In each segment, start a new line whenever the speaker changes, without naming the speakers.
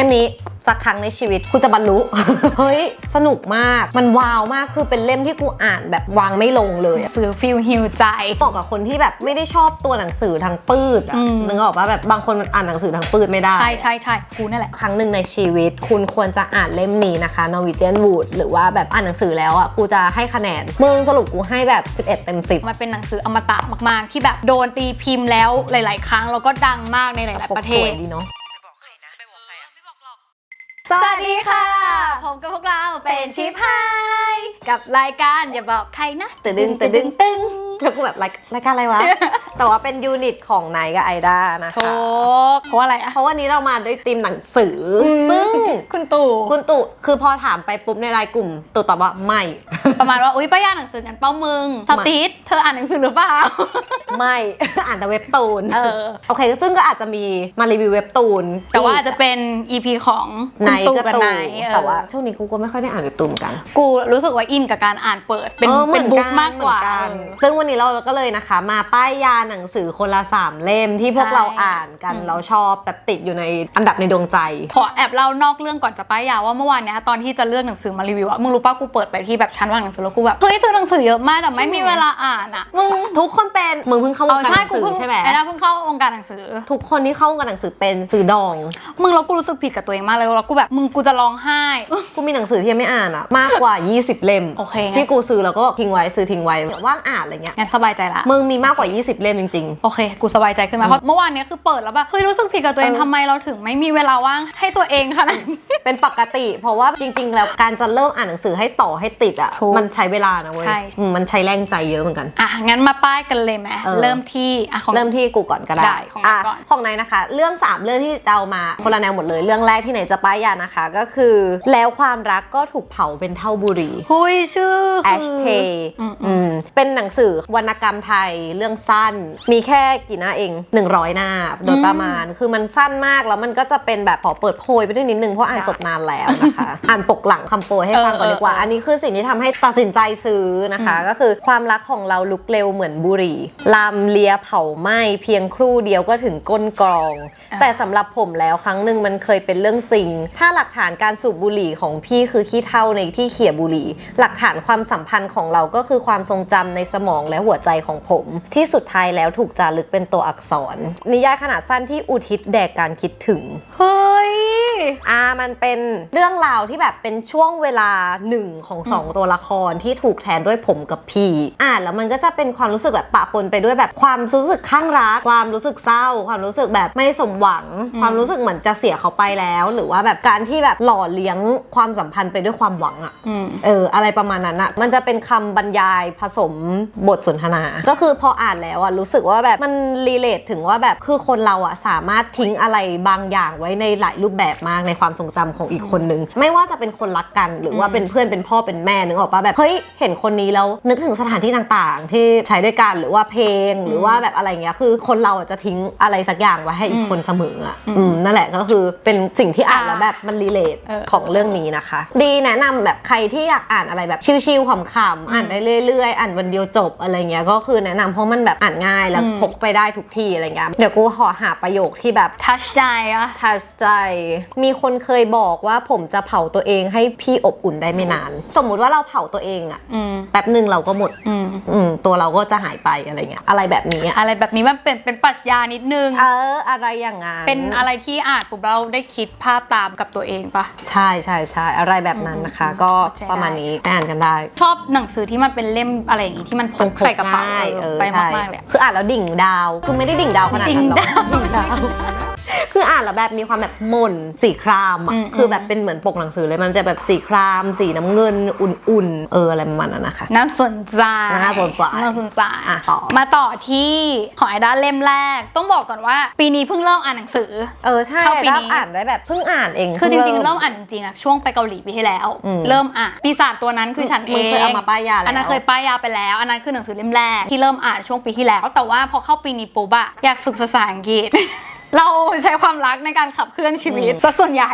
ล่มนี้สักครั้งในชีวิตกูจะบรรลุ เฮ้ย สนุกมาก มันว้าวมาก คือเป็นเล่มที่กูอ่านแบบวางไม่ลงเลยอะ
ซื้อฟิลฮิวใจ
เหมาะกับคนที่แบบไม่ได้ชอบตัวหนังสือทางปืดอะ
อืม
นึกออกปะแบบบางคนมันอ่านหนังสือทางปืดไม่ได้
ใช่ใช่ใช่กูนั่นแหละ
ครั้งหนึ่งในชีวิต คุณควรจะอ่านเล่มนี้นะคะ Norwegian Wood หรือว่าแบบอ่านหนังสือแล้วอะกูจะให้คะแนนมึงสรุปกูให้แบบ 11 เต็ม 10
มันเป็นหนังสืออมตะมาก ๆ ที่แบบโดนตีพิมพ์แล้วหลาย ๆ ครั้งแล้วก็ดังมากในหลาย ๆ ประเท
สว
ศ
ยดีเนาะ
สวัสดีค่ะพบกับพวกเราเป็นชิปไฮกับรายการอย่าบอกใครนะ
ตึดึงตึดึงตึง แล้วกูแบบรายรายการอะไรวะ แต่ว่าเป็นยูนิตของไนกับไอด้านะ
โถ
คะ
เพราะว่าอะไรอะ
เพราะวันนี้เรามาด้วยธีมหนังสืออซึ่ง
คุณตู่
คุณตุคือพอถามไปปุ๊บในไลน์กลุ่มตุตอบว่าไม่
ประมาณว่าอุ้ยป้ายอ่านหนังสือกันเป้ามึงสตีทเธออ่านหนังสือหรือเปล่า
ไม่ อ่านแต่เว็บตูน
เออ
โอเคซึ่งก็อาจจะมีมารีวิวเว็บตูน
แต่ว่าอาจจะเป็น EP ของ
ไน
คุณตู่
ก็
กับ
ตู
ไน
น
เออ
แต่ว่าช่วงนี้กูก็ไม่ค่อยได้อ่านเว็บตูนเหมือนกัน
กูรู้สึกว่าอินกับการอ่านเปิดเป็น
ออห
เป็น
อ
บุ๊กมากกว่า
เหมือนน
เออ
ซึ่งวันนี้เราก็เลยนะคะ มาป้ายยาหนังสือคนละสามเล่มที่พวก
ใช่
เราอ่านกัน
อืม
เราชอบแบบติดอยู่ในอันดับในดวงใจ
ขอแอบเล่านอกเรื่องก่อนจะป้ายยาว่าเมื่อวานเนี้ยตอนที่จะเลือกหนังสือมารีวิวอะมึงรู้ป่ะกูเปิดไปที่แบบชั้นวางหนังสือแล้วกูแบบเฮ้ยซื้อหนังสือเยอะมากแต่ไม่มีเวลาอ่านอะมึง
ทุกคนเป็นมึงเพิ่งเข้าว
เอา
งการห
ใช่
นัง
กู
สือ
เพิ่ง
ใช่ไหม
ไอ้นะเพิ่งเข้าวงการหนังสือ
ทุกคนที่เข้าวงการหนังสือเป็นสื่อดอง
มึงแล้วกูรู้สึกผิดกับตัวเองมากเลยแล้วกูแบบมึงกูจะร้องไห้
กูมีหนังสือที่ยังไม่อ่านอะมากกว่า 20 เล่ม
โอเคงั้น
ที่กูซื้อแล้วก็ทิ้งไว้ซื้อทิ้งไว้ว่างอ่านอะไรเงี้ย
งั้นสบายใจละ
มึงมีมากกว่า 20 เล่มจริง
โอเค กูสบายใจขึ้นมา เพราะเมื่อวานเนี้ยคือเปิดแล้วแบบเฮ้ยรู้สึกผิดกับตัวเอง
เออ
ทำไมเราถึงไม่มีเวลาว่างให้ตัวเองขนาดนี้
ๆ เป็นปกติ เพราะว่าจริง ๆ แล้วการจะเริ่มอ่านหนังสือให้ต่อให้ติดอะ
ถูก
มันใช้เวลานะเว้ย
ใช่
อืมมันใช้แรงใจเยอะเหมือนกัน
อะงั้นมาป้ายกันเลยไหม
เออ
เริ่มที่อะของ
เริ่มที่กูก่อนก็ได้
ได้ของไหนก่อน
ของไหนนะคะ เรื่อง 3 เรื่องที่เรามาคนละแนวหมดเลย เรื่องแรกที่ไหนจะป้ายยานะคะ ก็คือ แล้วความรักก็ถูกเผาเป็นเท่าบุหรี่
หุยชื่อ
แอ
คื
ช
อ
เท
อืม
อืมเป็นหนังสือวรรณกรรมไทยเรื่องสั้น มีแค่กี่หน้าเอง 100 หน้าโดยประมาณ คือมันสั้นมากแล้วมันก็จะเป็นแบบขอเปิดโพยไปด้วยนิดนึงเพราะอ่าน
ได้
จบนานแล้วนะคะ อ่านปกหลังคำโปรยให้ฟังก่อนดีกว่า
เออเออ
อันนี้คือสิ่งที่ทำให้ตัดสินใจซื้อนะคะ ก็คือความรักของเราลุกเร็วเหมือนบุหรี่ลำเลียเผาไหม้เพียงครู่เดียวก็ถึงก้นกรอง แต่สำหรับผมแล้วครั้งหนึ่งมันเคยเป็นเรื่องจริง ถ้าหลักฐานการสูบบุหรี่ของพี่คือขี้เท่าในที่เขี่ยบุหรี่ หลักฐานความสัมพันธ์ของเราก็คือความทรงจำในสมองและหัวใจของผม ที่สุดท้ายแล้วถูกจารึกเป็นตัวอักษร นิยายขนาดสั้นที่อุทิศแด่การคิดถึง
เฮ้ย
อ่ามันเป็นเรื่องราวที่แบบเป็นช่วงเวลาหนึ่งของสองตัวละครที่ถูกแทนด้วยผมกับพี่อ่านแล้วมันก็จะเป็นความรู้สึกแบบปะปนไปด้วยแบบความรู้สึกข้างรัก ความรู้สึกเศร้า ความรู้สึกแบบไม่สมหวัง
อืม
ความรู้สึกเหมือนจะเสียเขาไปแล้ว หรือว่าแบบการที่แบบหล่อเลี้ยงความสัมพันธ์ไปด้วยความหวังอะ
อืม
เอออะไรประมาณนั้นอะมันจะเป็นคำบรรยายผสมบทสนทนา ก็คือพออ่านแล้วอะรู้สึกว่าแบบมันรีเลทถึงว่าแบบคือคนเราอะสามารถทิ้งอะไรบางอย่างไว้ในหลายรูปแบบมากในความทรงจำของอีกคนนึง ไม่ว่าจะเป็นคนรักกันหรือว่า
อืม
เป็นเพื่อนเป็นพ่อเป็นแม่นึกออกปะแบบเฮ้ยเห็นคนนี้แล้วนึกถึงสถานที่ต่างๆ ที่ใช้ด้วยกันหรือว่าเพลงหรือว่าแบบอะไรเงี้ยคือคนเราอะจะทิ้งอะไรสักอย่างไว้ให้อีกคนเสมออะอืมนั่นแหละก็คือเป็นสิ่งที่อ่านแล้วแบบมันรีเลท
เออ
ของเรื่องนี้นะคะ ดีแนะนำแบบใครที่อยากอ่านอะไรแบบชิลๆขำๆอ่านได้เรื่อยๆ อ่านวันเดียวจบอะไรเงี้ยก็คือแนะนำเพราะมันแบบอ่านง่ายแล้ว
อืม
พกไปได้ทุกที่อะไรเงี้ยเดี๋ยวกูขอหาประโยคที่แบบ
ทัชใจอะ
ทัชใจ มีคนเคยบอกว่าผมจะเผาตัวเองให้พี่อบอุ่นได้ไม่นาน สมมุติว่าเราเผาตัวเองอะ
อืม
แป๊บหนึ่งเราก็หมด
อืม
อืม ตัวเราก็จะหายไปอะไรเงี้ย อะไรแบบนี้อะ
อะไรแบบนี้มันเป็นเป็นปรัชญานิดนึง
เออ อะไรอย่างงั้น
เป็นอะไรที่อ่านปุ๊บเราได้คิดภาพตามกับตัวเองปะ
ใช่ใช่ใช่อะไรแบบนั้นนะคะ
อืม
ก็
เข้าใจ
ประมาณนี้ไปอ่านกันได้
ชอบหนังสือที่มันเป็นเล่มอะไรอย่างงี้ที่มันพกใส่กระเป๋า
ง่ย
เอ
เอ
อ
อ
ไป
ใช่
มากๆเลยอะ
คืออ่านแล้วดิ่งดาว คือไม่ได้ดิ่งดาวขนาดนั้นหรอก
ดิ่งดาว
ดิ่งดาว คืออ่านแล้วแบบมีความแบบหม่นสีครามอะ
อืม
คือแบบเป็นเหมือนปกหนังสือเลยมันจะแบบสีคราม สีน้ำเงินอุ่นๆ เอออะไรประมาณนั้นนะคะ
น่าสนใจ
น่าสนใจ
น่าสนใจ
อะต่อ
มาต่อที่ของไอด้าเล่มแรก ต้องบอกก่อนว่า ปีนี้เพิ่งเริ่มอ่านหนังสือ
เออใช่
เข้าปี
แล้ว
นี้
อ่านได้แบบเพิ่งอ่านเอง
คือจริงๆ
พิ่
เริ่มอ่านจริงๆอะช่วงไปเกาหลีปีที่แล้ว
อืม
เริ่มอ่านปีศาจตัวนั้นคือฉันเอ
มึง
ง
เคยเอามาป้ายยาแล้ว
อันนั้นเคยป้ายยาไปแล้ว อันนั้นคือหนังสือเล่มแรกที่เริ่มอ่านช่วงปีที่แล้ว แต่ว่าพอเข้าปีนี้ปุ๊บอะอยากฝึกภาษาอังกฤษ เราใช้ความรักในการขับเคลื่อนชีวิต
อืม
ซะส่วนใหญ่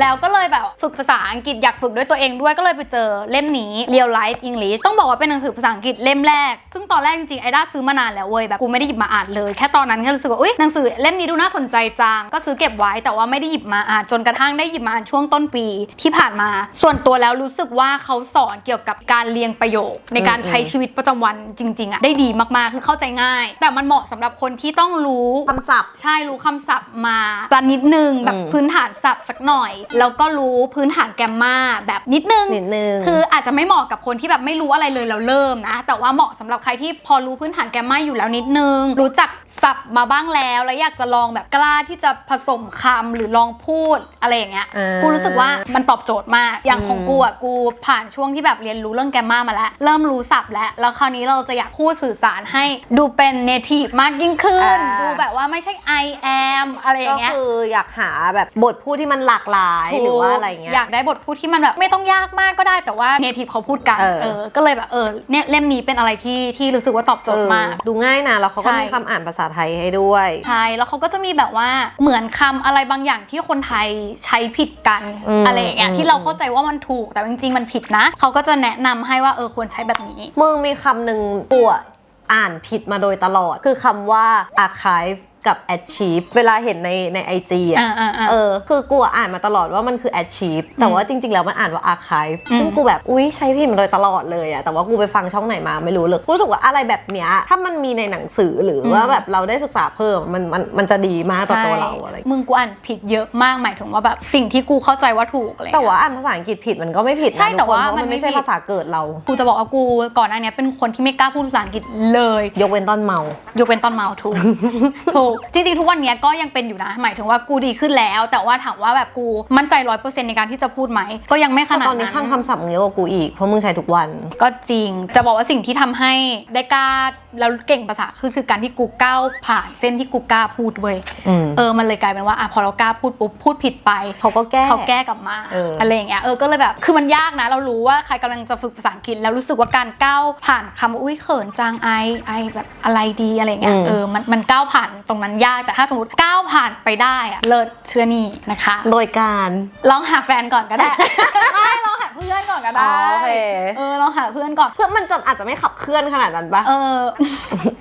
แล้วก็เลยแบบฝึกภาษาอังกฤษอยากฝึกด้วยตัวเองด้วยก็เลยไปเจอเล่มนี้ Real Life English ต้องบอกว่าเป็นหนังสือภาษาอังกฤษเล่มแรก ซึ่งตอนแรกจริงๆไอด้าซื้อมานานแล้วเว้ยแบบกูไม่ได้หยิบมาอ่านเลย แค่ตอนนั้นก็รู้สึกว่าอุ้ยหนังสือเล่มนี้ดูน่าสนใจจังก็ซื้อเก็บไว้แต่ว่าไม่ได้หยิบมาอ่านจนกระทั่งได้หยิบมาอ่านช่วงต้นปีที่ผ่านมา ส่วนตัวแล้วรู้สึกว่าเขาสอนเกี่ยวกับการเรียงประโยค ในการใช้ชีวิตประจำวันจริงๆอะได้ดีมากๆคือเข้าใจง่าย แต่มันเหมาะสำหรับคนที่ต้องรู้
คำศัพท์
ใช่รู้คำศัพท์มาสักนิดนึงแบบ
อืม
พื้นฐานศัพท์สักหน่อย แล้วก็รู้พื้นฐานแกรมมาแบบนิดนึง
นิดนึง
คืออาจจะไม่เหมาะกับคนที่แบบไม่รู้อะไรเลยแล้วเริ่มนะ แต่ว่าเหมาะสำหรับใครที่พอรู้พื้นฐานแกรมมาอยู่แล้วนิดนึง รู้จักศัพท์มาบ้างแล้ว แล้วอยากจะลองแบบกล้าที่จะผสมคำหรือลองพูดอะไรอย่างเงี้ย
อ่ากู
กูรู้สึกว่ามันตอบโจทย์มากอย่างของ
อืม
กูอะกูผ่านช่วงที่แบบเรียนรู้เรื่องแกรมมามาแล้วเริ่มรู้ศัพท์แล้วแล้วคราวนี้เราจะอยากพูดสื่อสารให้ดูเป็น native มากยิ่งขึ้น
อ่า
ดูแบบว่าไม่ใช่ I am อะไรอ
ก็
ย่างเงี้ย
คืออยากหาแบบบทพูดที่มันหลากหลายหรือว่าอะไรเงี้ย
อยากได้บทพูดที่มันแบบไม่ต้องยากมากก็ได้แต่ว่าเนทีฟเขาพูดกัน
เออ
เออ ก็เลยแบบเออเนี่ยเล่มนี้เป็นอะไรที่ที่รู้สึกว่าตอบโจทย์มาก
เออดูง่ายนะแล้วเขาก็
ใช่
มีคำอ่านภาษาไทยให้ด้วย
ใช่ แล้วเขาก็จะมีแบบว่าเหมือนคำอะไรบางอย่างที่คนไทยใช้ผิดกัน
อืม
อะไรอย่างเงี้ย
อืม
ที่เราเข้าใจว่ามันถูกแต่จริงๆมันผิดนะเขาก็จะแนะนำให้ว่าเออควรใช้แบบนี้
มึงมีคำหนึ่งกูอะอ่านผิดมาโดยตลอด คือคำว่า archive กับ achieve เวลาเห็นในในไอจีอะ
อ่าอ่าอ่า
เออ คือกูอะอ่านมาตลอดว่ามันคือ achieve แต่ว่าจริง ๆ แล้วมันอ่านว่า archive
อืม
ซึ่งกูแบบ อุ๊ย ใช้ผิดมาโดยตลอดเลยอะแต่ว่ากูไปฟังช่องไหนมาไม่รู้เลยกูรู้สึกว่าอะไรแบบเนี้ย ถ้ามันมีในหนังสือหรือว่าแบบเราได้ศึกษาเพิ่ม มันมันมันจะดีมากต่อตัวเราอะไรอย่างเงี้ย
มึงกูอ่านผิดเยอะมากหมายถึงว่าแบบสิ่งที่กูเข้าใจว่าถูกอะไรอย่าง
แต่
เงี้ย
ว่าอ่านภาษาอังกฤษผิดมันก็ไม่ผิดนะ
ใช่
ทุก
แต่
คน
ว่า
เพราะ
มั
มันน
ไม่
ไม่ใช่
ผิด
ภาษาเกิดเรา
กูจะบอกว่ากูก่อนหน้านี้เป็นคนที่ไม่กล้าพูดภาษาอังกฤษเลย
ยกเว้นตอนเมา
ยกเป็นตอนเมาถูกถูกจริงๆ ทุกวันเนี้ยก็ยังเป็นอยู่นะ หมายถึงว่ากูดีขึ้นแล้ว แต่ว่าถามว่าแบบกูมั่นใจร้อยเปอร์เซ็นต์ในการที่จะพูดไหม ก็ยังไม่ข
แต่
นาด
ตอนนี้
นั้น
ข้างคำศัพท์มึงเยอะกว่ากูอีก เพราะมึงใช้ทุกวัน
ก็จริง จะบอกว่าสิ่งที่ทำให้ได้กล้าแล้วเก่งภาษาคือคือการที่กูก้าวผ่านเส้นที่กูกล้าพูดเว้ย
อืม
เออมันเลยกลายเป็นว่าอะพอเรากล้าพูดปุ๊บพูดผิดไป
เขาก็แก้
เขาแก้กลับมา
เอออ
อะไรอย่างเงี้ยเออก็เลยแบบคือมันยากนะ เรารู้ว่าใครกำลังจะฝึกภาษาอังกฤษแล้วรู้สึกว่าการก้าวผ่านคำว่าอุ้ยเขินจังไอไอแบบอะไรดีอะไรอย่างเงี้ย
อืม
เออมันมันก้าวผ่านตรงนั้นยากแต่ถ้าสมมติก้าวผ่านไปได้อะเลิศเชื่อนี่นะคะ
โดยการ
ลองหาแฟนก่อนก็ได้ ไม่ลองหาเพื่อนก่อนก็ได้
อ๋อโอเค
เออลองหาเพื่อนก่อน
เพื่อมันจะอาจจะไม่ขับเคลื่อนขนาดนั้นปะ
เออ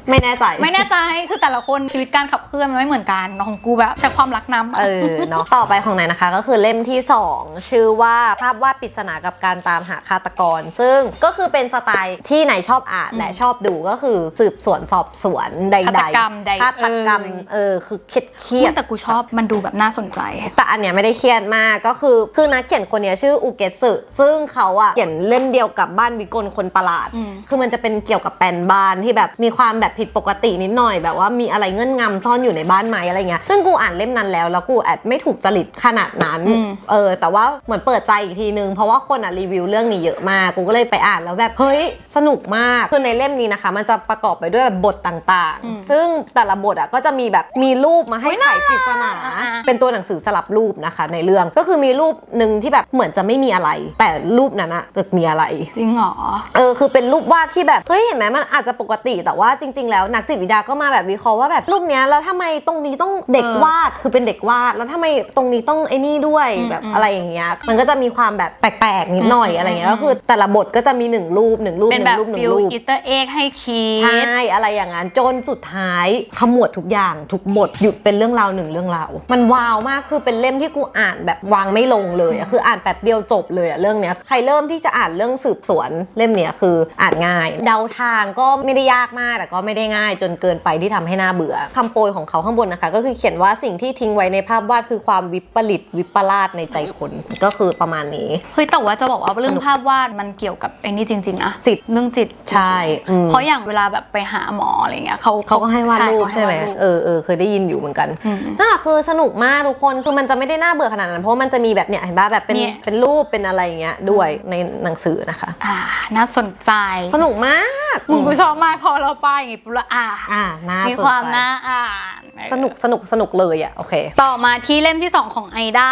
ไม่แน่ใจ
ไม่แน่ใจคือแต่ละคนชีวิตการขับเคลื่อนมันไม่เหมือนกันของกูแบบใช้ความรักนำ
เออเนาะต่อไปของไหนนะคะ ก็คือเล่มที่ 2 ชื่อว่าภาพวาดปริศนากับการตามหาฆาตกร ซึ่งก็คือเป็นสไตล์ที่ไหนชอบอ่านและชอบดูก็คือสืบสวนสอบสวนใดๆ
ฆาตกรรมใด
ฆาตกรรม
เออ
เออคือเครียดเครียด
แต่กูชอบมันดูแบบน่าสนใจ
แต่อันเนี้ยไม่ได้เครียดมากก็คือคือนักเขียนคนเนี้ยชื่ออูเกตสึซึ่งเขาอะเขียนเล่มเดียวกับบ้านวิกลคนประหลาด
อืม
คือมันจะเป็นเกี่ยวกับแปลนบ้านที่แบบมีความแบบผิดปกตินิดหน่อย แบบว่ามีอะไรเงื่อนงำซ่อนอยู่ในบ้านไหมอะไรเงี้ยซึ่งกูอ่านเล่มนั้นแล้วแล้วกูแอดไม่ถูกจริตขนาดนั้น
อืม
เออ แต่ว่าเหมือนเปิดใจอีกทีนึง เพราะว่าคนอะรีวิวเรื่องนี้เยอะมาก กูก็เลยไปอ่านแล้วแบบ เฮ้ย สนุกมาก คือในเล่มนี้นะคะ มันจะประกอบไปด้วยแบบบทต่าง
อืม
ๆ ซึ่งแต่ละบทอะก็จะมีแบบมีรูปมาให้
อุ๊ย
ไข
น่า
ปริศนา
อ่าๆ
เป็นตัวหนังสือสลับรูปนะคะ ในเรื่องก็คือมีรูปหนึ่งที่แบบเหมือนจะไม่มีอะไร แต่รูปนั้นอะจะมีอะไร
จริงเหรอ
เออคือเป็นรูปวาดที่แบบเฮ้ยเห็นไหมมันอาจจะปกติแต่ว่าจริง ๆ แล้วนักจิตวิทยาก็มาแบบวิเคราะห์ว่าแบบรูปเนี้ยแล้วทำไมตรงนี้ต้องเด็ก
เออ
วาดคือเป็นเด็กวาด แล้วทำไมตรงนี้ต้องไอ้นี่ด้วย
อืม
แบบ
อืม
อะไรอย่างเงี้ยมันก็จะมีความแบบแปลกๆนิดหน่อย
อืม
อะไรเงี้ย
อืม
ก็คือแต่ละบทก็จะมีหนึ่งรูปหนึ่งรูป
เป็น
ห
แบ
นึ่ง
บ
รูปหนึ่
ฟิ
ง
ล
รูป
อีสเตอร์เอ็กให้คิด
ใช่อะไรอย่างนั้นจนสุดท้ายขมวดทุกอย่างทุกบทหยุดเป็นเรื่องราวหนึ่งเรื่องราวมันว้าวมากคือเป็นเล่มที่กูอ่านแบบวางไม่ลงเลยอะคืออ่านแป๊บเดียวจบเลยอะเรื่องเนี้ยใครเริ่มที่จะอ่านเรื่องสืบสวนเล่มเนี้ยคืออ่านง่าย เดาทางก็ไม่ได้ยากมากแต่ก็ไม่ได้ง่าย จนเกินไปที่ทำให้น่าเบื่อคำโปรยของเขาข้างบนนะคะ ก็คือเขียนว่าสิ่งที่ทิ้งไว้ในภาพวาดคือความวิปริตวิปลาสในใจคนก็คือประมาณนี้
เฮ้ยแต่ว่าจะบอกว่าเรื่อ
ส
ง
นุก
ภาพวาดมันเกี่ยวกับไอ้นี่จริงๆนะ
จิต
เรื่องจิต
ใช่อืม
เพราะอย่างเวลาแบบไปหาหมออะไรเงี้ยเขา
เขาก็ให้วาดรูป
เขา
ใช่ไหม
วาดรูป
เออเออเคยได้ยินอยู่เหมือนกัน
อืม
น่าคือสนุกมากทุกคนคือมันจะไม่ได้น่าเบื่อขนาดนั้น เพราะว่ามันจะมีแบบเนี้ยเห็นป่ะแบบเป็น
เนี่ย
เป็นรูปเป็นอะไรอย่างเงี้ยด้วยในหนังสือนะคะ
อ่าน่าสนใจ
สนุกมาก
มึงกูชอบมากพอเราป้ายอย่างงี้กูละอ่า
อ่าน่า
มี
สน
ความ
ใจ
น่าอ่าน
สนุกสนุกสนุกเลยอะโอเค
ต่อมาที่เล่มที่ 2 ของไอดา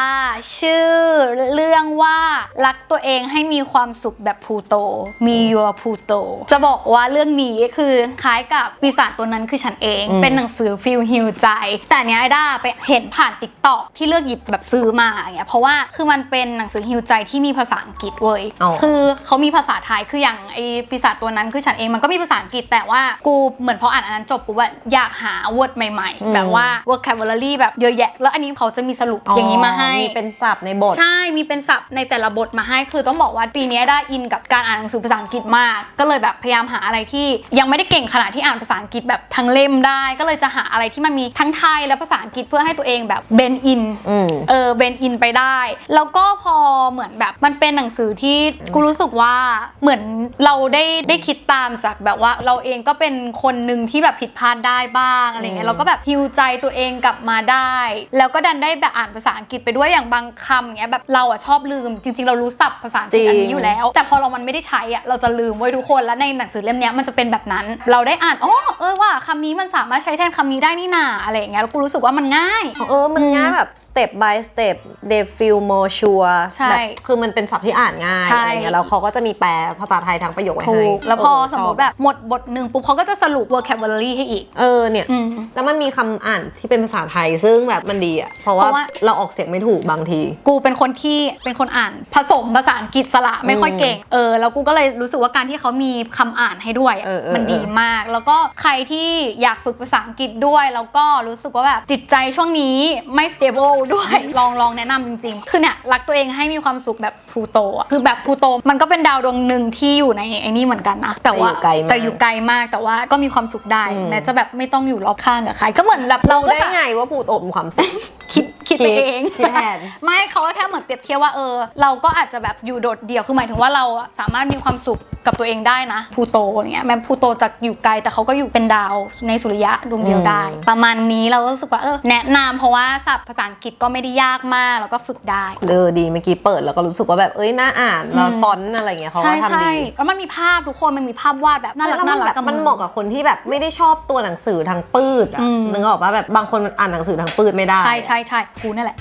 ชื่อเรื่องว่ารักตัวเองให้มีความสุขแบบพลูโต มี your พลูโต จะบอกว่าเรื่องนี้คือคล้ายกับปีศาจตัวนั้นคือฉันเอง
อืม
เป็นหนังสือฟิลฮิวใจ แต่อันเนี้ยไอดาไปเห็นผ่านติ๊กต็อกที่เลือกหยิบแบบซื้อมาอย่างเงี้ยเพราะว่าคือมันเป็นหนังสือฮิวใจที่มีภาษาอังกฤษเว้ย
อ๋อ
คือเขามีภาษาไทยคืออย่างไอปีศาจตัวนั้นคือฉันเองมันก็มีภาษาอังกฤษแต่ว่ากูเหมือนพออ่านอันนั้นจบกูว่าอยากหา word ใหม่
อืม
ๆ แบบว่า vocabulary แบบเยอะแยะ แล้วอันนี้เขาจะมีสรุปอย่างนี้มาให้
มีเป็นศัพท์ในบท
ใช่ มีเป็นศัพท์ในแต่ละบทมาให้ คือต้องบอกว่าปีนี้ได้อินกับการอ่านหนังสือภาษาอังกฤษมาก ก็เลยแบบพยายามหาอะไรที่ยังไม่ได้เก่งขนาดที่อ่านภาษาอังกฤษแบบทั้งเล่มได้ ก็เลยจะหาอะไรที่มันมีทั้งไทยและภาษาอังกฤษเพื่อให้ตัวเองแบบเบนอิน
อืม
เออเบนอินไปได้ แล้วก็พอเหมือนแบบมันเป็นหนังสือที่กูรู้สึกว่าเหมือนเราได้ได้คิดตามจากแบบว่าเราเองก็เป็นคนหนึ่งที่แบบผิดพลาดได้บ้างอะไรเงี้
อื
ย
ม
เราก็แบบฮิวใจตัวเองกลับมาได้ แล้วก็ดันได้แบบอ่านภาษาอังกฤษไปด้วยอย่างบางคำเงี้ยแบบเราอะชอบลืม จริง ๆ เรารู้ศัพท์ภาษาอังกฤษอันนี้อยู่แล้วแต่พอเรามันไม่ได้ใช้อะเราจะลืมไว้ทุกคน แล้วในหนังสือเล่มเนี้ยมันจะเป็นแบบนั้น เราได้อ่านอ๋อเออว่าคำนี้มันสามารถใช้แทนคำนี้ได้นี่นาอะไรอย่างเงี้ยแล้วกูรู้สึกว่ามันง่าย
เออ มันง่ายแบบ step by step they feel more sure
ใช่
แบบคือมันเป็นศัพท์ที่อ่านง่าย
ใช่
อะไรเงี้ยแล้วเขาก็จะมีแปลภาษาไทยทั้งประโยคไว้
ถู
ให้
กแล้วพอ
เส
มมติแบบหมดบทหนึ่งปุ๊บเขาก็จะสรุป vocabulary ให้อีก
เออเนี่ย
อืม
แล้วมันมีคำอ่านที่เป็นภาษาไทยซึ่งแบบมันดีอะ เพราะ
เพ
ว่า
ราะว่า
เราออกเสียงไม่ถูกบางที
กูเป็นคนที่เป็นคนอ่านผสมภาษาอังกฤษสละไม่ค่อยเก่ง เออ แล้วกูก็เลยรู้สึกว่าการที่เขามีคำอ่านให้ด้วยอะ
เออเออ
มันดี
เออ
มาก แล้วก็ใครที่อยากฝึกภาษาอังกฤษด้วยแล้วก็รู้สึกว่าแบบจิตใจช่วงนี้ไม่ stable ด้วย ลองลองแนะนำจริง ๆ คือเนี่ยรักตัวเองให้มีความสุขแบบพลูโตอะคือแบบพลูโตมันก็เป็นดาวดวงหนึ่งที่อยู่ในไอ้นี่เหมือนกันนะ แต่ว่า
แต่อยู่ไกลมาก
แต่อยู่ไกลมากแต่ว่าก็มีความสุขได้
อืม
แม้จะแบบไม่ต้องอยู่รอบข้างกับใคร ก็เหมือนแบบเราก็
ได้
จะ
ไงว่าผูโตมีความสุข
คิดคิดไปเอง
คิดแทน
ไม่เขาก็แค่เหมือนเปรียบเทียบว่าเออ เราก็อาจจะแบบอยู่โดดเดี่ยวคือหมายถึงว่าเราอะสามารถมีความสุขกับตัวเองได้นะพลูโตอย่างเงี้ยแม้พลูโตจากอยู่ไกลแต่เขาก็อยู่เป็นดาวในสุริยะดวงเดียวได้
อืม
ประมาณนี้เราก็รู้สึกว่าเออแนะนำเพราะว่าศัพท์ภาษาอังกฤษก็ไม่ได้ยากมากแล้วก็ฝึกได้
เออดีเมื่อกี้เปิดแล้วก็รู้สึกว่าแบบเอ้ยน่าอ่านแล้วฟอนต์อะไรเงี้ยเขา
ใช่
ก็ทำ
ใช่
ดี
แล้วมันมีภาพทุกคนมันมีภาพวาดแบบน่ารัก
แล้ว
น่า
มัน
รั
แบ
ก
บ
กับ
มันเหมาะกับคนที่แบบไม่ได้ชอบตัวหนังสือทางปืดอะ
อืม
นึกออกปะแบบบางคนอ่านหนังสือทางปืดไม่ได้
ใช่ใช่ใช่กูนั่นแหละ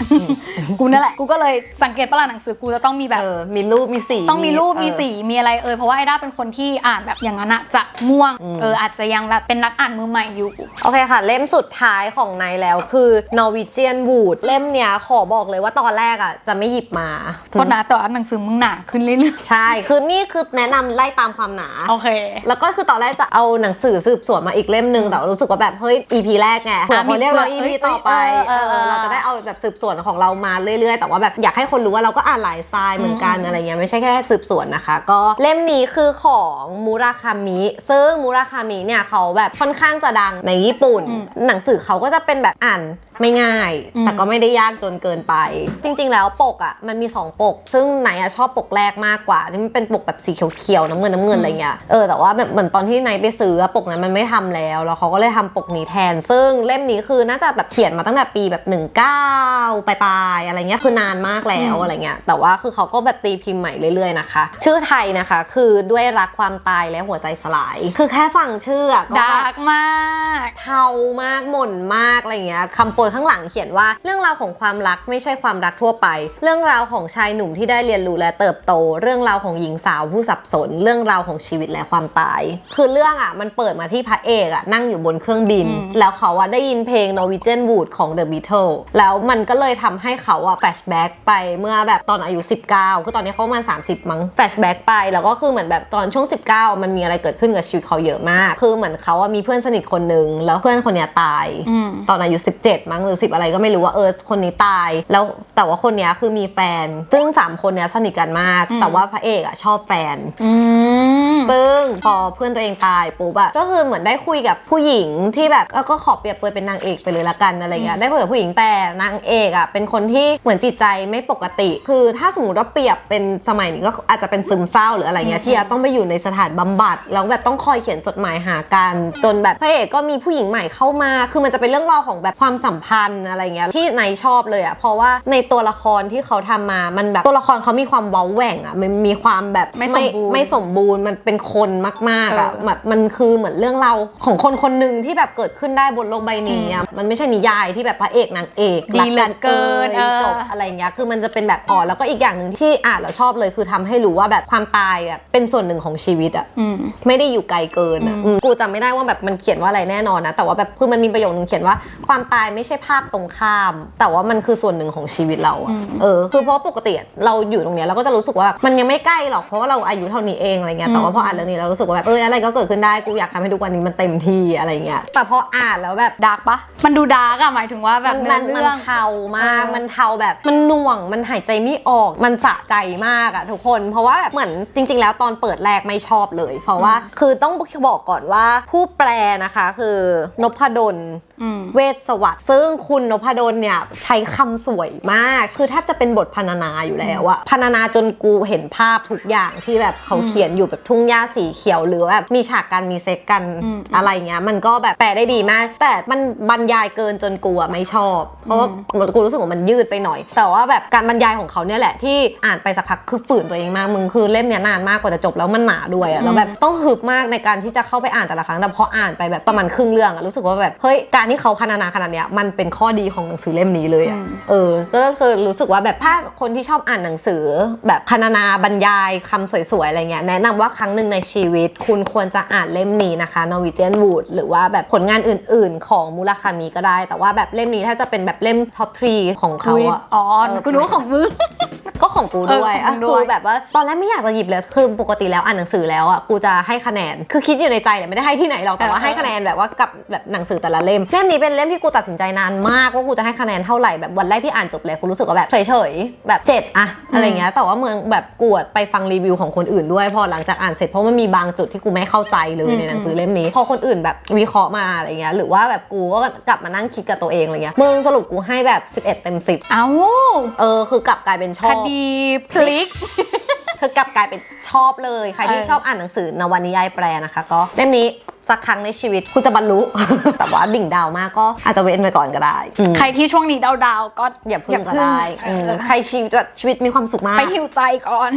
กูนั่นแหละ กูก็เลยสังเกตประหลาดหนังสือกูจะต้องมีแบบ
เออมีรูปมีสี
ต้องมีรูปมี
เออ
สีมีอะไรเอ่ยเพราะว่าไอด้าเป็นคนที่อ่านแบบอย่างนั้นอะจะง่วง
อืม
เอออาจจะยังแบบเป็นนักอ่านมือใหม่อยู่
โอเคค่ะ เล่มสุดท้ายของนายแล้วคือ Norwegian Wood เล่มเนี้ยขอบอกเลยว่าตอนแรกอะจะไม่หยิบมา
โทษนะแต่ว่าหนังสือมึงหนาขึ้นเรื่อย
ใช่คือนี่คือแนะนำไล่ตามความหนา
ๆโอเค
แล้วก็คือตอนแรกจะเอาหนังสือสืบสวนมาอีกเล่มนึงแต่ว่ารู้สึกว่าแบบเฮ้ย EP แรกไงเผื่อคนเรียกเรา
มี
EP
เผื่อ
ต่อไป
เออเออ
เออเราจะได้เอาแบบสืบสวนของเรามาเรื่อยๆ แต่ว่าแบบอยากให้คนรู้ว่าเราก็อ่านหลายสไตล์เหมือนกัน
อืม
อะไรเงี้ยไม่ใช่แค่สืบสวนนะคะ ก็เล่มนี้คือของมูราคามิซึ่งมูราคามิเนี่ยเขาแบบค่อนข้างจะดังในญี่ปุ่น หนังสือเขาก็จะเป็นแบบอ่านไม่ง่าย
อืม
แต่ก็ไม่ได้ยากจนเกินไป จริง ๆ แล้วปกอะมันมีสองปก ซึ่งไหนอะชอบปกแรกมากกว่า ที่มันเป็นปกแบบสีเขียวๆน้ำเงินน้ำเงินอะไรเงี้ยเออแต่ว่าแบบเหมือนตอนที่ไนท์ไปซื้ออะปกนั้นมันไม่ทำแล้วแล้วเขาก็เลยทำปกนี้แทน ซึ่งเล่มนี้คือน่าจะแบบเขียนมาตั้งแต่ปีแบบ19 ปลายๆอะไรเงี้ยคือนานมากแล้วอะไรเงี้ยแต่ว่าคือเขาก็แบบตีพิมพ์ใหม่เรื่อยๆนะคะ ชื่อไทยนะคะ คือด้วยรักความตายและหัวใจสลาย คือแค่ฟังชื่ออะก็
ดา
แบบ
ร์กมาก
เทามากหม่นมากอะไรเงี้ยคำโปรยข้างหลังเขียนว่าเรื่องราวของความรักไม่ใช่ความรักทั่วไป เรื่องราวของชายหนุ่มที่ได้เรียนรู้และเติบโต เรื่องราวของหญิงสาวผู้สับสน เรื่องราวของชีวิตและความตาย คือเรื่องอะมันเปิดมาที่พระเอกอะนั่งอยู่บนเครื่องบิน
อืม
แล้วเขาอะได้ยินเพลง Norwegian Wood ของ The Beatles แล้วมันก็เลยทำให้เขาอะแฟชแบ็กไปเมื่อแบบตอนอายุ 19 คือตอนนี้เขาประมาณ30 มั้งแฟชแบ็กไป แล้วก็คือเหมือนแบบตอนช่วง 19 มันมีอะไรเกิดขึ้นกับชีวิตเขาเยอะมาก คือเหมือนเขาอะมีเพื่อนสนิทคนหนึ่งแล้วเพื่อนคนเนี้ยตาย
อืม
ตอนอายุ 17 มั้งหรือ 10 อะไรก็ไม่รู้ว่าเออคนนี้ตาย แล้วแต่ว่าคนเนี้ยคือมีแฟน ซึ่ง 3 คนเนี้ยสนิทกันมาก
อืม
แต่ว่าพระเอกอะชอบแฟน
อืม
ซึ่งพอเพื่อนตัวเองตายปุ๊บอะก็คือเหมือนได้คุยกับผู้หญิงที่แบบก็ก็ขอเปรียบเปรยเป็นนางเอกไปเลยละกันอะไรเงี้ยได้คุยกับผู้หญิงแต่นางเอกอะเป็นคนที่เหมือนจิตใจไม่ปกติ คือถ้าสมมติว่าเปรียบเป็นสมัยนี้ก็อาจจะเป็นซึมเศร้าหรืออะไรเงี้ยที่จะต้องไปอยู่ในสถานบำบัดแล้วแบบต้องคอยเขียนจดหมายหากันจนแบบพระเอกก็มีผู้หญิงใหม่เข้ามา คือมันจะเป็นเรื่องราวของแบบความสัมพันธ์อะไรเงี้ยที่ในชอบเลยอะเพราะว่าในตัวละครที่เขาทำมามันแบบตัวละครเขามีความเว้าแหว่งอะมันมีความแบบ
ไม่สมบูรณ์
ไม่สมบูรณ์มันเป็นคนมากๆอะ
เออ
แบบมันคือเหมือนเรื่องราวของคนคนหนึ่งที่แบบเกิดขึ้นได้บนโลกใบนี้อะมันไม่ใช่นิยายที่แบบพระเอกนางเอก
ดีเหลือเกิน
รั
เออ
จบอะไรเงี้ยคือมันจะเป็นแบบอ๋อแล้วก็อีกอย่างหนึ่งที่อ่านแล้วชอบเลย คือทำให้รู้ว่าแบบความตายอะเป็นส่วนหนึ่งของชีวิตอะ
อืม
ไม่ได้อยู่ไกลเกินอะ
อืม
อืมกูจำไม่ได้ว่าแบบมันเขียนว่าอะไรแน่นอนนะ แต่ว่าแบบคือมันมีประโยคนึงเขียนว่าความตายไม่ใช่ภาคตรงข้าม แต่ว่ามันคือส่วนหนึ่งของชีวิตเราอะเออคือเพราะปกติอะเราอยู่ตรงเนี้ยเราก็จะรู้สึกว่ามันยังไม่ใกล้หรอกเพราะว่าเราอายุเท่านี้เองอะไรเงี้ยแต่ว่าพออ่านเรื่องนี้เรารู้สึกว่าแบบเอออะไรก็เกิดขึ้นได้กูอยากทำให้ทุกวันนี้มันเต็มที่อะไรเงี้ยแต่พออ่านแล้วแบบ
ดาร์กปะมันดูดาร์กอะหมายถึงว่าแบบ
มัน
เนื้
มั
อนเรื่อง
เทามาก
เออ
มันเทาแบบ มันหน่วง มันหายใจไม่ออก มันสะใจมากอะทุกคน เพราะว่าแบบเหมือนจริง ๆ แล้วตอนเปิดแรกไม่ชอบเลย เพราะว่า คือต้องบอกก่อนว่าผู้แปลนะคะ คือนพดล
อืม
เวสสวัสดิ์ซึ่งคุณนพดลเนี่ยใช้คำสวยมาก คือแทบจะเป็นบทพรรณนาอยู่แล้วอะพรรณนาจนกูเห็นภาพทุกอย่างที่แบบเขาเขียนอยู่แบบทุ่งหญ้าสีเขียวหรือแบบมีฉากการมีเซ็กกัน
อืม
อะไรเงี้ยมันก็แบบแปลได้ดีมาก แต่มันบรรยายเกินจนกูอะไม่ชอบ เพราะว่ากูรู้สึกว่ามันยืดไปหน่อย แต่ว่าแบบการบรรยายของเขาเนี่ยแหละที่อ่านไปสักพักคือฝืนตัวเองมากมึงคือเล่มเนี้ยนานมากกว่าจะจบแล้วมันหนาด้วยอะแล้วแบบต้องฮึบมากในการที่จะเข้าไปอ่านแต่ละครั้งแต่พออ่านไปแบบประมาณครึ่งเรื่องอะรู้สึกว่าแบบเฮ้ยการที่เขาพรรณนาขนาดเนี้ยมันเป็นข้อดีของหนังสือเล่มนี้เลยอะ
อืม
เออ ก็คือรู้สึกว่าแบบถ้าคนที่ชอบอ่านหนังสือ แบบพรรณนาบรรยายคำสวยๆอะไรเงี้ยแนะนำว่าครั้งหนึ่งในชีวิต คุณควรจะอ่านเล่มนี้นะคะ Norwegian Wood หรือว่าแบบผลงานอื่น ๆ ของมูราคามิก็ได้ แต่ว่าแบบเล่มนี้ถ้าจะเป็นแบบเล่มท็อปทรีของเขาอะ
อ๋อ
เออ
กูรู้ว่าของมึง
ก็ ของกูด้วย
เออของมึงด้วย
คือแบบว่าตอนแรกไม่อยากจะหยิบเลยคือปกติแล้วอ่านหนังสือแล้วอะกูจะให้คะแนน คือคิดอยู่ในใจแหละไม่ได้ให้ที่ไหนหรอกแต่ว่า
เออ
ให้คะแนนแบบว่ากับแบบหนังสือแต่ละเล่มเล่มนี้เป็นเล่มที่กูตัดสินใจนานมากว่ากูจะให้คะแนนเท่าไหร่แบบวันแรกที่อ่านจบเลยกูรู้สึกว่าแบบเฉยๆแบบเจ็ดอะอะไรเงี้ยแต่ว่าเมืองแบบกูอะไปฟังรีวิวของคนอื่นด้วยพอหลังจากอ่านเสร็จเพราะมันมีบางจุดที่กูไม่เข้าใจเลยในหนังสือเล่มนี้ พอคนอื่นแบบวิเคราะห์มาอะไรเงี้ยหรือว่าแบบกูก็กลับมานั่งคิดกับตัวเองอะไรเงี้ยมึงสรุปกูให้แบบ 11 เต็ม 10
เอ้า
เออคือกลับกลายเป็นชอ
ค
บ
ดีพลิก
คือกลับกลายเป็นชอบเลย ใครที่
เออ
ชอบอ่านหนังสือนวนิยายแปลนะคะ ก็เล่มนี้ สักครั้งในชีวิตคุณจะบรรลุ แต่ว่าดิ่งดาวมากก็อาจจะเว้นไปก่อนก็ได้อืม
ใครที่ช่วงนี้ดาวๆก็
อย่าพึ่งก็ได้
เอ
อื
อ
มใครชีวิตแบบชีวิตมีความสุขมาก
ไปหิวใจก่อน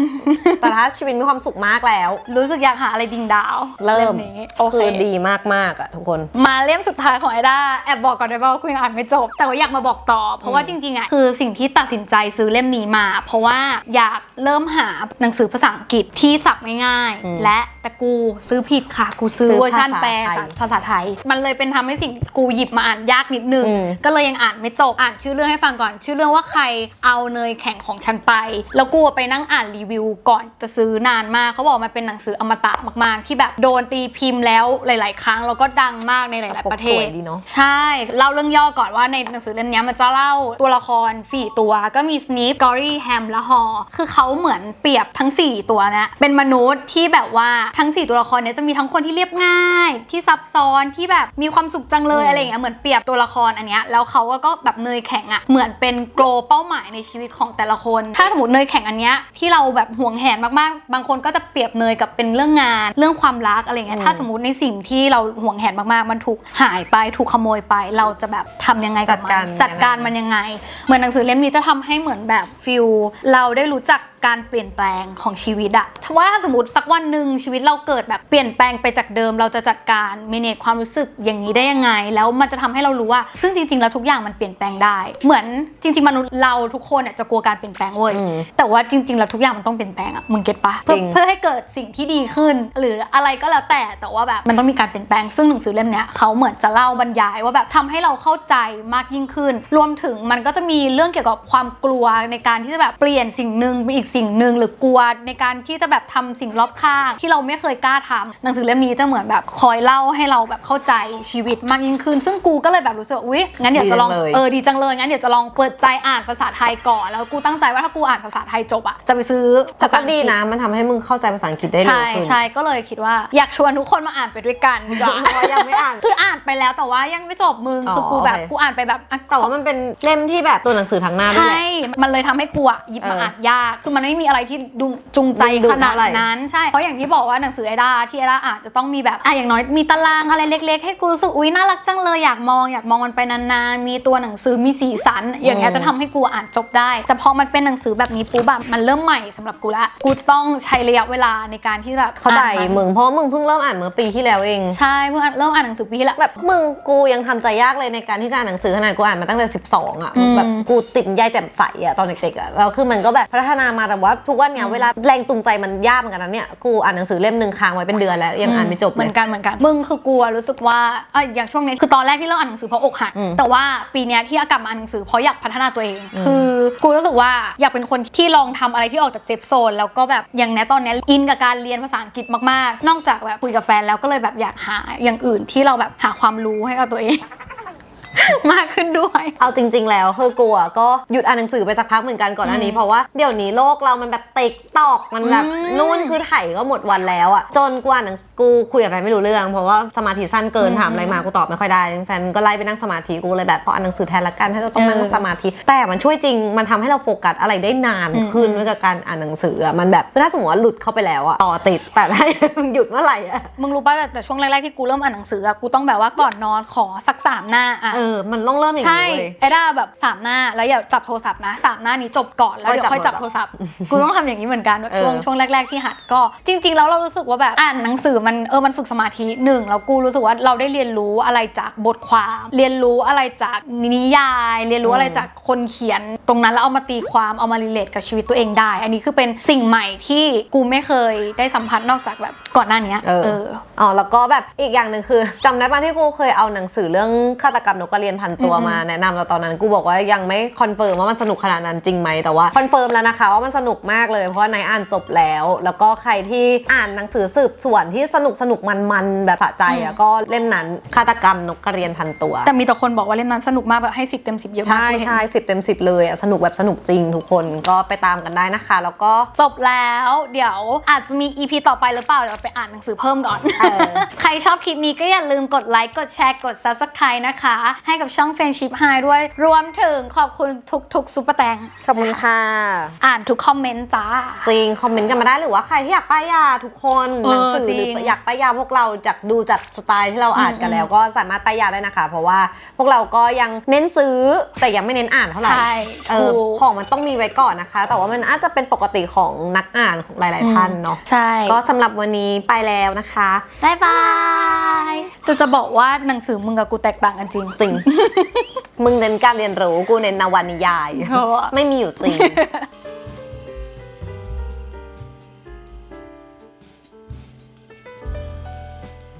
แต่ถ้าชีวิตมีความสุขมากแล้ว
รู้สึกอยากหาอะไรดิ่งดาว
เริ่ม
ล่นี้โอเค
คือดีมากๆอะทุกคน
มาเล่มสุดท้ายของไอด้าแอบบอกก่อนได้ป่าว่ากูยังอ่านไม่จบ แต่ว่าอยากมาบอกต่อ เพราะว่าจริงๆอะคือสิ่งที่ตัดสินใจซื้อเล่มนี้มา เพราะว่าอยากเริ่มหาหนังสือภาษาอังกฤษที่สับง่าย
อืม
ๆและแต่กูซื้อผิดค่ะ กูซื้อ
ซื้อ
เวอร์ชันแปล
ภาษาไทย
ภาษาไทย มันเลยเป็นทำให้สิ่งกูหยิบมาอ่านยากนิดนึง
อืม
ก็เลยยังอ่านไม่จบอ่านชื่อเรื่องให้ฟังก่อน ชื่อเรื่องว่าใครเอาเนยแข็งของฉันไป แล้วกูไปนั่งอ่านรีวิวก่อนจะซื้อนานมากเขาบอกมันเป็นหนังสืออมตะมากๆ ที่แบบโดนตีพิมพ์แล้วหลาย ๆ ครั้งแล้วก็ดังมากในหลาย ๆ ประเท
ส
ศ
วยดีเนาะ
ใช่เล่าเรื่องย่อก่อนว่าในหนังสือเล่มนี้มันจะเล่าตัวละคร 4 ตัว ก็มีส n น e กอรี่แฮมและฮอคือเขาเหมือนเปรียบทั้ง 4 ตัวเนะเป็นมนุษย์ที่แบบว่าทั้ง 4 ตัวละครเนี้ยจะมีทั้งคนที่เรียบง่ายที่ซับซ้อนที่แบบมีความสุขจังเลย
อืม
อะไรอย่างเงี้ยเหมือนเปรียบตัวละครอันเนี้ยแล้วเขาก็แบบเนยแข็งอะ่ะเหมือนเป็นโกลเป้าหมายในชีวิตของแต่ละคน ถ้าสมมติเนยแข็งอันเนี้ยที่เราแบบห่วงแหนมากๆ บางคนก็จะเปรียบเนยกับเป็นเรื่องงาน เรื่องความรักอะไรเงี้ย
อืม
ถ้าสมมติในสิ่งที่เราห่วงแหนมากๆ มันถูกหายไปถูกขโมยไป เราจะแบบทำยังไงกับมั
จัดการ
นจัดการมันยังไง เหมือนหนังสือเล่มนี้จะทำให้เหมือนแบบฟิลเราได้รู้จักการเปลี่ยนแปลงของชีวิตอะถ้าว่าถ้าสมมติสักวันหนึ่งชีวิตเราเกิดแบบเปลี่ยนแปลงไปจากเดิม เราจะจัดการเมเนจความรู้สึกอย่างนี้ได้ยังไง แล้วมันจะทำให้เรารู้ว่า ซึ่งจริงๆแล้วทุกอย่างมันเปลี่ยนแปลงได้ เหมือนจริง ๆ มนุษย์เราทุกคนเนี่ยจะกลัวการเปลี่ยนแปลงเว้ย
อืม
แต่ว่าจริง ๆ แล้วทุกอย่างมันต้องเปลี่ยนแปลงอะมึงเก็ตปะเพื่อ
จริง
เพื่อให้เกิดสิ่งที่ดีขึ้น หรืออะไรก็แล้วแต่แต่ว่าแบบมันต้องมีการเปลี่ยนแปลงซึ่งหนังสือเล่มเนี้ยเขาเหมือนจะเล่าบรรยายว่าแบบทำให้เราเข้าใจมากยิ่งขึ้น รวมถึงมันก็จะมีเรื่องเกี่ยวกับความกลัวในการที่จะแบบเปลี่ยนสิ่งหนึ่งเป็นอีกสิ่งหนึ่งหรือกลัวในการที่จะแบบทำสิ่งรอบข้าง ที่เราไม่เคยกล้าทำหนังสือเล่มนี้จะเหมือนแบบคอยเล่าให้เราแบบเข้าใจชีวิตมากยิ่งขึ้น ซึ่งกูก็เลยแบบรู้สึกว่าอุ๊ยงั้นเดี๋ยวจะลอง
ดีจังเลย
เออดีจังเลยงั้นเดี๋ยวจะลองเปิดใจอ่านภาษาไทยก่อน แล้วกูตั้งใจว่าถ้ากูอ่านภาษาไทยจบอะจะไปซื้อ
แต่
ภาษา
ก็
อังก
ดี
ฤษ
นะ มันทำให้มึงเข้าใจภาษาอังกฤษได้เร็ว
ใช่
ขึ้น
ใช่ก็เลยคิดว่าอยากชวนทุกคนมาอ่านไปด้วยกันดีกว่า
เพราะยังไม่อ่าน
คืออ่านไปแล้วแต่ว่ายังไม่จบมึง
อ๋อ
คือกูแบบ
โอเค
กูอ่านไปแบบอะ
แต่ว่ามันเป็นเล่มที่แบบตัวหนังสือทั้งหน้าด้วยแห
ใช่
ละ
มันเลยทำให้กูอะหยิบมา
เอออ่
อ่านยากคือมันไม่มีอะไรที่ดุงจูงใจ
ดึงดูด
ขนาด
เท่าไหร่
นั้นใช่เพราะอย่างที่บอกว่าหนังสือไอดาที่ไอดาอ่านจะต้องมีแบบอะอย่างน้อยมีตารางอะไรเล็ก ๆ ให้กูรู้สึกอุ้ยน่ารักจังเลยอยากมองอยากมองมันไปนานๆมีตัวหนังสือมีสีสัน อย่างเงี้ยจะทำให้กูอ่านจบได้ แต่พอมันเป็นหนังสือแบบนี้ปุ๊บแบบมันเริ่มใหม่สำหรับกูละกูจะต้องใช้ระยะเวลาในการที่แบบ
เข้าใจ
อ่นน
มึงเพราะว่ามึงเพิ่งเริ่มอ่านเมื่อปีที่แล้วเอง
ใช่เพิ่งอ่านเริ่มอ่านหนังสือปีที่แล้ว
แบบมึงกูยังทำใจยากเลยในการที่จะอ่านหนังสือขนาดกูอ่านมาตั้งแต่ 12อะ
อืม
แบบกูติดยายแจ่มใสอะตอนเด็กๆอะแล้วคือมันก็แบบพัฒนามาแต่ว่าทุกวันเนี้ยเวลาแรงจูงใจมันยากเหมือนกันนะเนี่ยกูอ่านหนังสือเล่มหนึ่งค้างไว้เป็นเดือนแล้วยังอ่านไม่จบ
เห
เล
มื
ย
อนกันเหมือนกัน มึงคือกลัวรู้สึกว่าเอะอย่างช่วงนี้คือตอนแรกที่เริ่มอ่านหนังสือเพราะอกหัก
อืม
แต่ว่าปีเนี้ยที่กลับมาอ่านหนังสือเพราะอยากพัฒนาตัวเองคือกูรู้สึกว่าอยากเป็นคนที่ลองทำอะไรที่ออกจากเซฟโซนแล้วก็แบบอย่างเนี้ยตอนเนี้ยอินกับการเรียนภาษาอังกฤษมากๆ นอกจากแบบคุยกับแฟนแล้วก็เลยแบบอยากหาอย่างอื่นที่เราแบบหาความรู้ให้กับตัวเอง มากขึ้นด้วย
เอาจริง ๆ แล้วคือกูอะก็หยุดอ่านหนังสือไปสักพักเหมือนกันก่อนหน้านี้เพราะว่าเดี๋ยวนี้โลกเรามันแบบติ๊กตอกมันแบบ
อืม
นู่นคือไถก็หมดวันแล้วอะจนกูอ่านหนังกูคุยกับแฟนไม่รู้เรื่อง เพราะว่าสมาธิสั้นเกินถามอะไรมากูตอบไม่ค่อยได้แฟนก็ไล่ไปนั่งสมาธิกูเลยแบบพออ่านหนังสือแทนละกันถ้าจะต้องนั่งสมาธิแต่มันช่วยจริงมันทำให้เราโฟกัสอะไรได้นานขึ้นด้วยกับการอ่านหนังสืออะมันแบบถ้าสมมติว่าหลุดเข้าไปแล้วอะต่อติดแต่ถ้าหยุดเมื่อไหร่อะ
มึงรู้ป่ะแต่แต่ช่วงแรกๆที่กูเริ่มอ่านหนังสืออะกูต้องแบบว่าก่อนนอนขอสักสามหน้าอะ
เออมันต้องเริ่มอย่าง
ใช่
นี้เลย
ไอ้ด้าแบบสามหน้าแล้วอย่าจับโทรศัพท์นะสามหน้านี้จบก่อนแล้วเดี๋ยว
ค่
ค่
อ
อยย
จั
จั
บบโท
โท
ร
ร
ศั
ศั
พ
พ
ท์
ท์กูต้องทำอย่างนี้เหมือนกันแบบ
เออ
ช่วงช่วงแรก ๆที่หัดก็จริง ๆ แล้วเรารู้สึกว่าแบบอ่านหนังสือมันเออมันฝึกสมาธิหนึ่งแล้วกูรู้สึกว่าเราได้เรียนรู้อะไรจากบทความ เรียนรู้อะไรจากนิยาย เรียนรู้อะไรจากคนเขียน ตรงนั้นแล้วเอามาตีความเอามารีเลทกับชีวิตตัวเองได้ อันนี้คือเป็นสิ่งใหม่ที่กูไม่เคยได้สัมผัสนอกจากแบบก่อนหน้านี้
เออ
เออ
อ๋อแล้วก็แบบอีกอย่างหนึ่งคือจำได้ปะที่กูเคยเอาหนังสือเรื่องฆาตกรรมนกกระเรียนพันตัว
อืม
มาแนะนำเราตอนนั้น กูบอกว่ายังไม่คอนเฟิร์มว่ามันสนุกขนาดนั้นจริงไหมแต่ว่าคอนเฟิร์มแล้วนะคะว่ามันสนุกมากเลยเพราะว่านายอ่านจบแล้ว แล้วก็ใครที่อ่านหนังสือสืบสวนที่สนุกสนุกมันมันๆแบบสะใจอะก็เล่มนั้นฆาตกรรมนกกระเรียนพันตัว
แต่มีแต่คนบอกว่าเล่มนั้นสนุกมากแบบให้สิบเต็มสิบเยอะมาก
ใช่
กูเห็น
ใช่สิบเต็มสิบเลยอะสนุกแบบสนุกจริงทุกคนก็ไปตามกันได้นะคะ แล้วก็
จบแล้วเดี๋ยวอาจจะมี EP ต่อไปหรือเปล่าเดี๋ยวเราไปอ่านหนังสือเพิ่มก่อน
เออ
ใครชอบคลิปนี้ก็อย่าลืมกดไลค์กดแชร์กด Subscribe นะคะให้กับช่อง Friendship High ด้วย รวมถึงขอบคุณทุกๆซุปเปอร์แตง
ขอบคุณค่ะ
อ่านทุกคอมเมนต์จ้า
จริง คอมเมนต์กันมาได้หรือว่าใครที่อยากป้ายยาทุกคน
เออ
หนังสือ
จริง
หรืออยากป้ายยาพวกเราจากดูจากสไตล์ที่เราอ่านกันแล้ว ก็สามารถป้ายยาได้นะคะ เพราะว่าพวกเราก็ยังเน้นซื้อแต่ยังไม่เน้นอ่านเท่าไหร่
ใช่
เออ
ถูก
ของมันต้องมีไว้ก่อนนะคะ แต่ว่ามันอาจจะเป็นปกติของนักอ่านของหลาย ๆ ท่านเนาะ
ใช่
ก็สำหรับวันนี้ไปแล้วนะคะ
บายบายแต่จะบอกว่าหนังสือมึงกับกูแตกต่างกันจริง
จริงมึงเน้นการเรียนรู้กูเน้นนวนิยาย
เออ
ไม่มีอยู่จริง